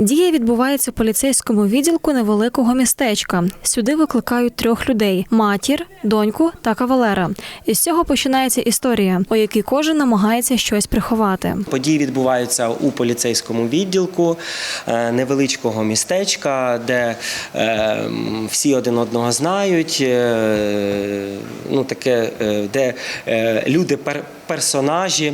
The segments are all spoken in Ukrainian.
Подія відбувається в поліцейському відділку невеликого містечка. Сюди викликають трьох людей: матір, доньку та кавалера. Із цього починається історія, у якій кожен намагається щось приховати. Події відбуваються у поліцейському відділку е, невеличкого містечка, де е, всі один одного знають. е, Ну, таке, де люди пер- персонажі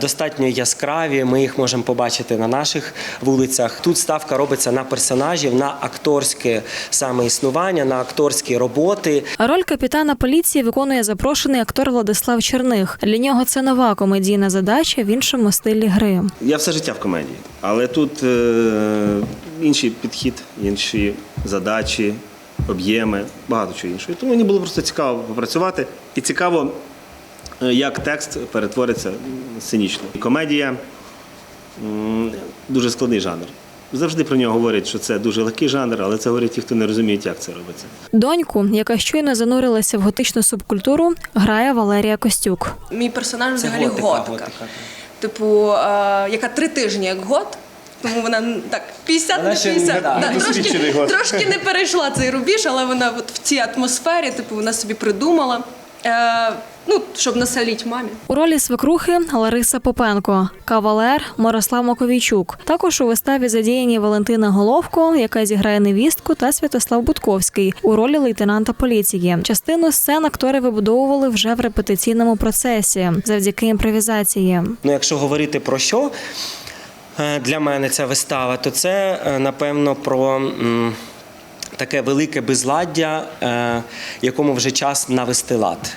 достатньо яскраві. Ми їх можемо побачити на наших вулицях. Тут ставка робиться на персонажів, на акторське саме існування, на акторські роботи. Роль капітана поліції виконує запрошений актор Владислав Черних. Для нього це нова комедійна задача в іншому стилі гри. Я все життя в комедії, але тут е, інший підхід, інші задачі, об'єми, багато чого іншого. Тому мені було просто цікаво попрацювати і цікаво, е, як текст перетвориться сценічно. Комедія дуже складний жанр. Завжди про нього говорять, що це дуже легкий жанр, але це говорять ті, хто не розуміють, як це робиться. Доньку, яка щойно занурилася в готичну субкультуру, грає Валерія Костюк. Мій персонаж взагалі готика, готика. готика. Типу, е, яка три тижні як гот. Тому вона так 50 Вона на ще 50. не- да, Да, трошки, трошки не перейшла цей рубіж, але вона от в цій атмосфері, типу, вона собі придумала. Е, ну, щоб насоліть мамі. У ролі свекрухи Лариса Попенко, кавалер Мирослав Маковійчук. Також у виставі задіяні Валентина Головко, яка зіграє невістку, та Святослав Будковський у ролі лейтенанта поліції. Частину сцен актори вибудовували вже в репетиційному процесі завдяки імпровізації. Ну, якщо говорити про що е, для мене ця вистава, то це е, напевно про. Таке велике безладдя, е, якому вже час навести лад.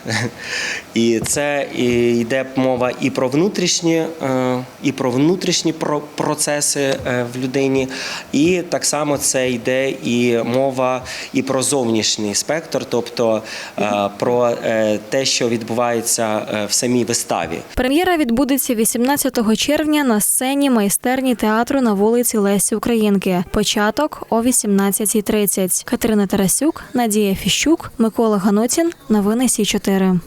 І це йде мова і про внутрішні, е, і про внутрішні про- процеси е, в людині, і так само це йде і мова і про зовнішній спектр, тобто про те, що відбувається в самій виставі. Прем'єра відбудеться 18 червня на сцені майстерні театру на вулиці Лесі Українки. Початок о 18.30. Катерина Тарасюк, Надія Фіщук, Микола Ганоцін. Новини Сі 4